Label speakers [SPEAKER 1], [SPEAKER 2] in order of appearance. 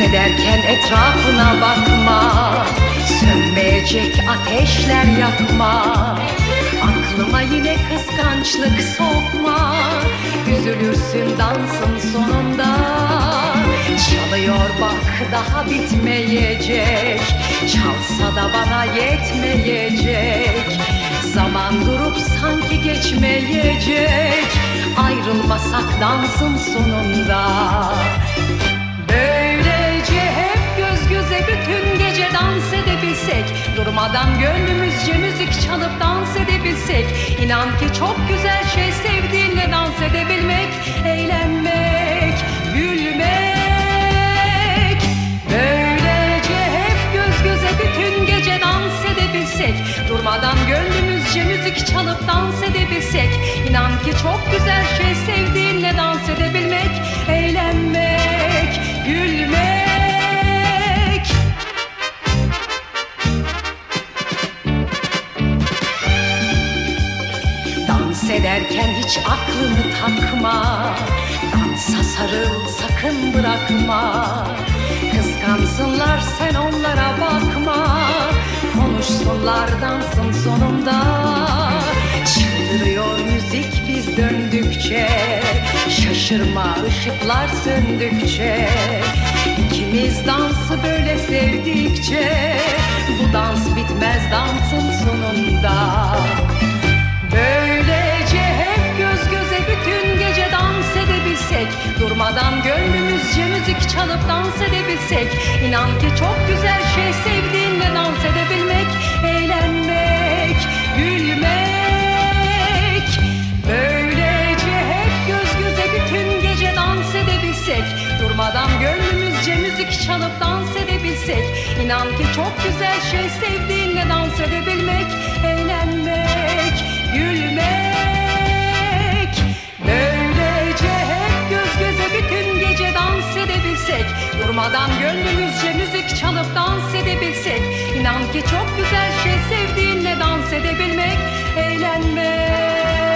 [SPEAKER 1] ederken etrafına bakma. Sönmeyecek ateşler yakma. Aklıma yine kıskançlık sokma. Üzülürsün dansın sonunda. Çalıyor bak daha bitmeyecek. Çalsa da bana yetmeyecek. Zaman durup sanki geçmeyecek. Ayrılmasak dansın sonunda Durmadan gönlümüzce müzik çalıp dans edebilsek İnan ki çok güzel şey sevdiğinle dans edebilmek Eğlenmek, gülmek. Böylece hep göz göze bütün gece dans edebilsek Durmadan gönlümüzce müzik çalıp dans edebilsek İnan ki çok güzel şey sevdiğinle dans Dans ederken hiç aklını takma. Dansa sarıl sakın bırakma. Kıskansınlar sen onlara bakma. Konuşsunlar dansın sonunda. Çıldırıyor müzik biz döndükçe. Şaşırma ışıklar söndükçe. İkimiz dansı böyle sevdikçe. Bu dans bitmez dansın sonunda Durmadan gönlümüzce müzik çalıp dans edebilsek İnan ki çok güzel şey sevdiğinle dans edebilmek Eğlenmek, gülmek. Böylece hep göz göze bütün gece dans edebilsek Durmadan gönlümüzce müzik çalıp dans edebilsek İnan ki çok güzel şey sevdiğinle dans edebilsek Durmadan gönlümüzce müzik çalıp dans edebilsek. İnan ki çok güzel şey sevdiğinle dans edebilmek Eğlenmek.